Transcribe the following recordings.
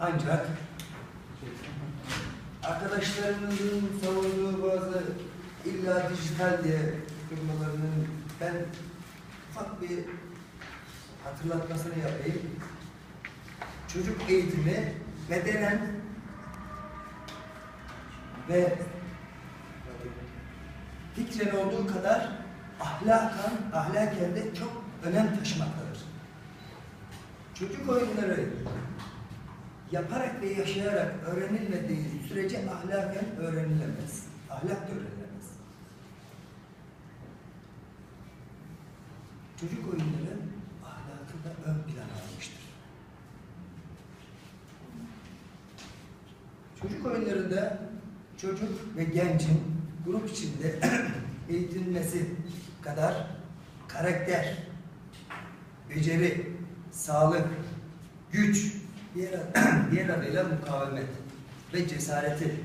Ancak arkadaşlarımızın savunduğu bazı illa dijital diye firmalarının ben ufak bir hatırlatmasını yapayım. Çocuk eğitimi bedenen ve fikren olduğu kadar ahlakan, ahlaken de çok önem taşımaktadır. Çocuk oyunları yaparak ve yaşayarak öğrenilmediği sürece ahlaken öğrenilemez. Ahlak da öğrenilemez. Çocuk oyunları ahlakı da ön plana almıştır. Çocuk oyunlarında çocuk ve gencin grup içinde eğitilmesi kadar karakter, beceri, sağlık, güç, diğer, diğer adıyla mukavemet ve cesareti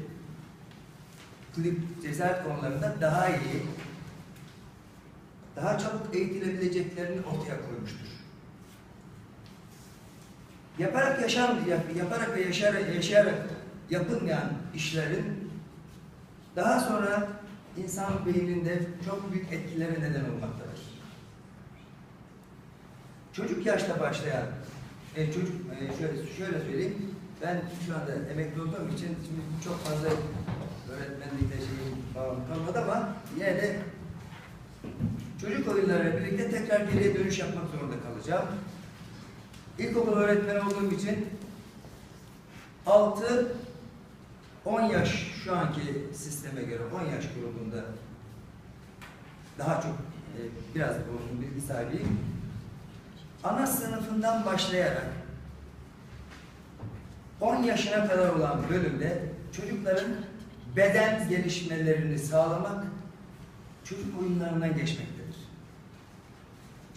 klip cesaret konularında daha iyi, daha çabuk eğitilebileceklerini ortaya koymuştur. Yaparak yaşam, yap- yaparak ve yaşayarak, yaşayarak yapılmayan işlerin daha sonra insan beyninde çok büyük etkilere neden olmaktadır. Çocuk yaşta başlayan, e, çocuk e, şöyle şöyle söyleyeyim, ben şu anda emekli olduğum için şimdi çok fazla öğretmenlikte şeyim bağım kalmadı ama yine de çocuk oyunlarıyla birlikte tekrar geriye dönüş yapmak zorunda kalacağım. İlkokul öğretmeni olduğum için 6 10 yaş şu anki sisteme göre 10 yaş grubunda daha çok e, biraz da olsun bilgi sahibiyim. Ana sınıfından başlayarak 10 yaşına kadar olan bölümde çocukların beden gelişmelerini sağlamak çocuk oyunlarından geçmektedir.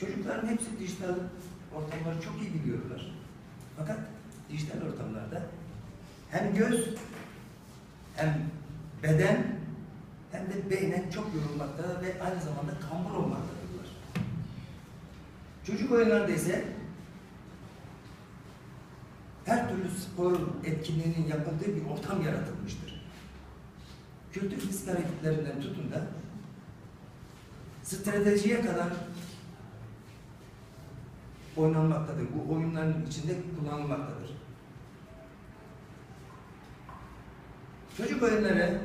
Çocukların hepsi dijital ortamları çok iyi biliyorlar. Fakat dijital ortamlarda hem göz hem beden hem de beynen çok yorulmakta ve aynı zamanda kambur olmaktadırlar. Çocuk oyunlarında ise her türlü spor etkinliğinin yapıldığı bir ortam yaratılmıştır. Kültür fizik hareketlerinden tutun da stratejiye kadar oynanmaktadır. Bu oyunların içinde kullanılmaktadır. Çocuk oyunları